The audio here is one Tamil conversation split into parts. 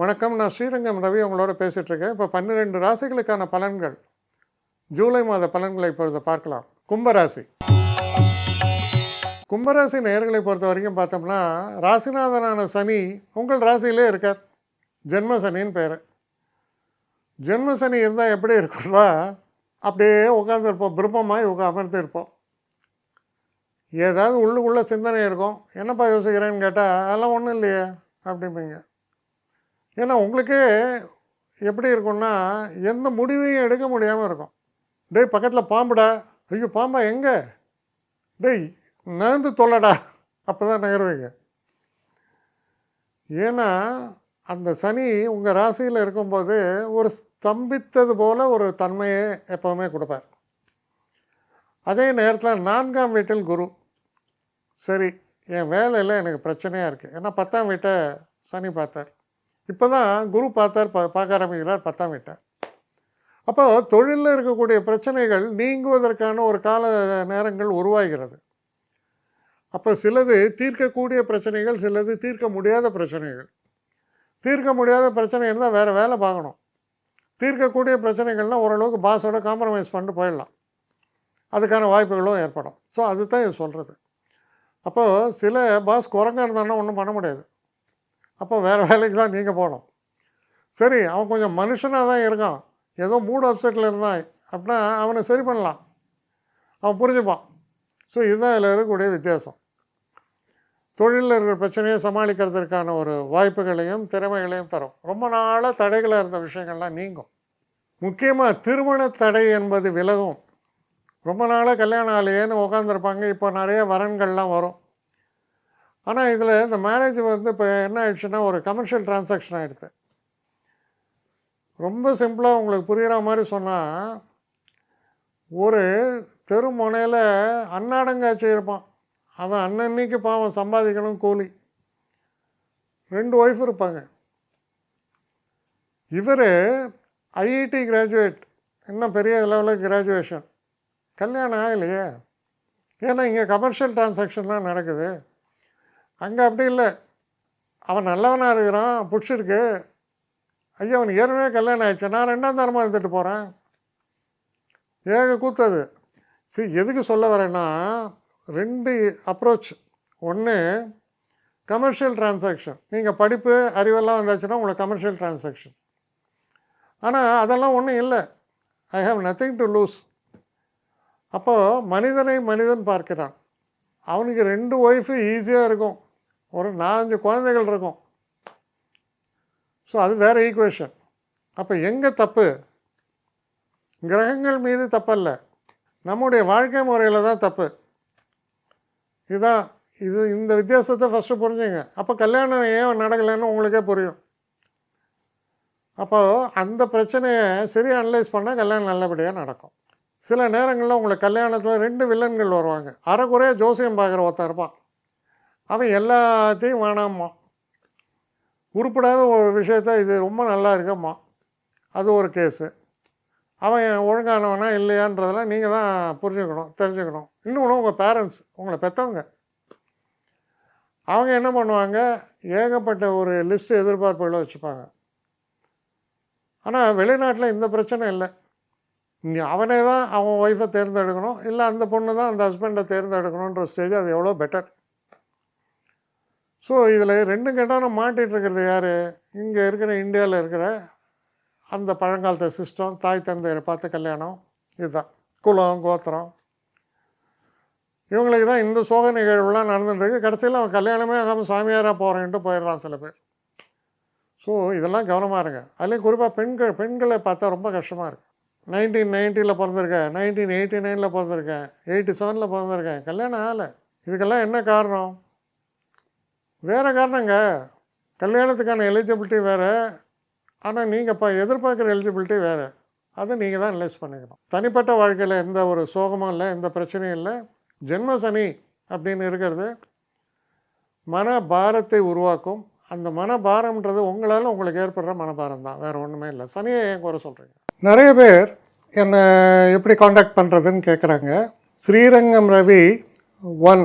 வணக்கம் நான் ஸ்ரீரங்கம் ரவி உங்களோட பேசிகிட்ருக்கேன் இப்போ பன்னிரெண்டு ராசிகளுக்கான பலன்கள். ஜூலை மாத பலன்களை இப்பொழுது பார்க்கலாம். கும்பராசி. கும்பராசி நேர்களை பொறுத்த வரைக்கும் பார்த்தோம்னா ராசிநாதனான சனி உங்கள் ராசியிலே இருக்கார். ஜென்ம சனின்னு பேர். ஜென்ம சனி இருந்தால் எப்படி இருக்கும்னா அப்படியே உட்காந்துருப்போம் பிரம்மமாய் உட்கா அமர்ந்து இருப்போம் ஏதாவது உள்ளுக்குள்ளே சிந்தனை இருக்கும். என்னப்பா யோசிக்கிறேன்னு கேட்டால் அதெல்லாம் ஒன்றும் இல்லையே அப்படிம்பீங்க. ஏன்னா உங்களுக்கு எப்படி இருக்கும்னா எந்த முடிவையும் எடுக்க முடியாமல் இருக்கும். டேய் பக்கத்தில் பாம்புடா. ஐயோ பாம்பா எங்கே? டேய் நகர்ந்து தொல்லடா. அப்போ தான் நகருவீங்க. ஏன்னா அந்த சனி உங்கள் ராசியில் இருக்கும்போது ஒரு ஸ்தம்பித்தது போல் ஒரு தன்மையை எப்போவுமே கொடுப்பார். அதே நேரத்தில் நான்காம் வீட்டில் குரு. சரி என் வேலையில் எனக்கு பிரச்சனையாக இருக்குது ஏன்னா பத்தாம் வீட்டை சனி பார்த்தார். இப்போ தான் குரு பார்த்தார் பா பார்க்க ஆரம்பிக்கிறார் பத்தாம் வீட்டை அப்போ தொழிலில் இருக்கக்கூடிய பிரச்சனைகள் நீங்குவதற்கான ஒரு கால நேரங்கள் உருவாகிறது. அப்போ சிலது தீர்க்கக்கூடிய பிரச்சனைகள் சிலது தீர்க்க முடியாத பிரச்சனைகள். தீர்க்க முடியாத பிரச்சனை இருந்தால் வேறு வேலை பார்க்கணும். தீர்க்கக்கூடிய பிரச்சனைகள்னால் ஓரளவுக்கு பாஸோட காம்ப்ரமைஸ் பண்ணிட்டு போயிடலாம். அதுக்கான வாய்ப்புகளும் ஏற்படும். ஸோ அதுதான் இது சொல்கிறது அப்போது சில பாஸ் குரங்காக இருந்தாலும் ஒன்றும் பண்ண முடியாது. அப்போ வேறு வேலைக்கு தான் நீங்கள் போகணும். சரி அவன் கொஞ்சம் மனுஷனாக தான் இருக்கான். ஏதோ மூட் அப்செட்டில் இருந்தான். அப்படின்னா அவனை சரி பண்ணலாம். அவன் புரிஞ்சுப்பான். ஸோ இதுதான் இதில் இருக்கக்கூடிய வித்தியாசம். தொழிலில் இருக்கிற பிரச்சனையை சமாளிக்கிறதுக்கான ஒரு வாய்ப்புகளையும் திறமைகளையும் தரும். ரொம்ப நாளாக தடைகளாக இருந்த விஷயங்கள்லாம் நீங்கும். முக்கியமாக திருமண தடை என்பது விலகும். ரொம்ப நாளாக கல்யாணம் ஆலையேன்னு உட்காந்துருப்பாங்க இப்போ நிறைய வரன்கள்லாம் வரும். ஆனால் இதில் இந்த மேரேஜ் வந்து இப்போ என்ன ஆயிடுச்சுன்னா ஒரு கமர்ஷியல் டிரான்சாக்ஷன் ஆகிடுது ரொம்ப சிம்பிளாக உங்களுக்கு புரிகிற மாதிரி சொன்னால் ஒரு தெரு முனையில் அன்னாடங்காட்சி இருப்பான். அவன் அன்னன்னைக்கு பாவம் சம்பாதிக்கணும் கூலி. ரெண்டு ஒய்ஃப் இருப்பாங்க. இவர் ஐஐடி கிராஜுவேட் இன்னும் பெரிய லெவலில் கிராஜுவேஷன் கல்யாணம் ஆகலையே. ஏன்னா இங்கே கமர்ஷியல் டிரான்சாக்ஷன்லாம் நடக்குது. அங்கே அப்படி இல்லை. அவன் நல்லவனாக இருக்கிறான் பிடிச்சிருக்கு ஐயா அவன் ஏற்கனவே கல்யாணம் ஆயிடுச்சு. நான் ரெண்டாம் தரமாக இருந்துட்டு போகிறேன் ஏக கூத்தது. சரி எதுக்கு சொல்ல வரேன்னா ரெண்டு அப்ரோச் ஒன்று கமர்ஷியல் டிரான்சாக்ஷன் நீங்கள் படிப்பு அறிவெல்லாம் வந்தாச்சுன்னா உங்களுக்கு கமர்ஷியல் டிரான்சாக்ஷன் ஆனால் அதெல்லாம் ஒன்றும் இல்லை. I have nothing to lose அப்போது மனிதனை மனிதன் பார்க்கிறான். அவனுக்கு ரெண்டு ஒய்ஃபு ஈஸியாக இருக்கும். ஒரு நாலஞ்சு குழந்தைகள் இருக்கும். ஸோ அது வேறு ஈக்குவேஷன் அப்போ எங்கே தப்பு? கிரகங்கள் மீது தப்பல்ல. நம்முடைய வாழ்க்கை முறையில் தான் தப்பு. இதுதான் இது இந்த வித்தியாசத்தை ஃபஸ்ட்டு புரிஞ்சுங்க. அப்போ கல்யாணம் ஏன் நடக்கலைன்னு உங்களுக்கே புரியும். அப்போது அந்த பிரச்சனையை சரியாக அனலைஸ் பண்ணால் கல்யாணம் நல்லபடியாக நடக்கும். சில நேரங்களில் உங்களுக்கு கல்யாணத்தில் ரெண்டு வில்லன்கள் வருவாங்க. அரைக்குறையாக ஜோசியம் பார்க்குற ஒருத்தர் இருப்பான். அவன் எல்லாத்தையும் வேணாம்மா. உருப்படாத ஒரு விஷயத்த இது ரொம்ப நல்லா இருக்கம்மா. அது ஒரு கேஸு. அவன் ஒழுங்கானவனா இல்லையான்றதெல்லாம் நீங்கள் தான் புரிஞ்சுக்கணும் தெரிஞ்சுக்கணும். இன்னொன்று உங்கள் பேரண்ட்ஸ் உங்களை பெற்றவங்க அவங்க என்ன பண்ணுவாங்க? ஏகப்பட்ட ஒரு லிஸ்ட்டு எதிர்பார்ப்புகளை வச்சுப்பாங்க. ஆனால் வெளிநாட்டில் இந்த பிரச்சனை இல்லை. நீ அவனே தான் அவன் ஒய்ஃபை தேர்ந்தெடுக்கணும். இல்லை அந்த பொண்ணு தான் அந்த ஹஸ்பண்டை தேர்ந்தெடுக்கணுன்ற ஸ்டேஜ் அது எவ்வளோ பெட்டர் ஸோ இதில் ரெண்டும் கெட்டான மாட்டிகிட்டு இருக்கிறது யார்? இங்கே இருக்கிற இந்தியாவில் இருக்கிற அந்த பழங்காலத்து சிஸ்டம் தாய் தந்தையரை பார்த்து கல்யாணம் இதுதான். குலம் கோத்திரம். இவங்களுக்கு தான் இந்த சோக நிகழ்வுலாம் நடந்துட்டுருக்கு. கடைசியில் அவன் கல்யாணமே ஆகாமல் சாமியாராக போகிறேன்ட்டு போயிடுறான் சில பேர். ஸோ இதெல்லாம் கவனமாக இருங்க. அதுலேயும் குறிப்பாக பெண்கள் பெண்களை பார்த்தா ரொம்ப கஷ்டமாக இருக்குது நைன்டீன் நைன்ட்டியில் பிறந்திருக்கேன் நைன்டீன் எயிட்டி நைனில் பிறந்திருக்கேன் எயிட்டி செவனில் பிறந்திருக்கேன் கல்யாணம் ஆகலை. இதுக்கெல்லாம் என்ன காரணம்? வேறு காரணங்க. கல்யாணத்துக்கான எலிஜிபிலிட்டி வேறு. ஆனால் நீங்கள் இப்போ எதிர்பார்க்குற எலிஜிபிலிட்டி வேறு. அதை நீங்கள் தான் அனலைஸ் பண்ணிக்கணும். தனிப்பட்ட வாழ்க்கையில் எந்த ஒரு சோகமும் இல்லை எந்த பிரச்சனையும் இல்லை. ஜென்ம சனி அப்படின்னு இருக்கிறது மன பாரத்தை உருவாக்கும். அந்த மனபாரம்ன்றது உங்களால் உங்களுக்கு ஏற்படுற மனபாரம் தான். வேறு ஒன்றுமே இல்லை. சனியை ஏன் குறை சொல்கிறீங்க நிறைய பேர் என்னை எப்படி காண்டாக்ட் பண்ணுறதுன்னு கேட்குறாங்க ஸ்ரீரங்கம் ரவி ஒன்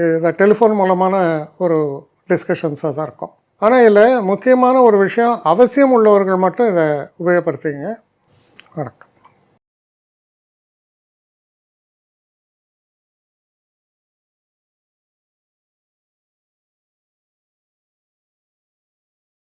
இந்த டெலிஃபோன் மூலமான ஒரு டிஸ்கஷன்ஸாக தான் இருக்கும். ஆனால் இதில் முக்கியமான ஒரு விஷயம் அவசியம் உள்ளவர்கள் மட்டும் இதை உபயோகப்படுத்திங்க வணக்கம்.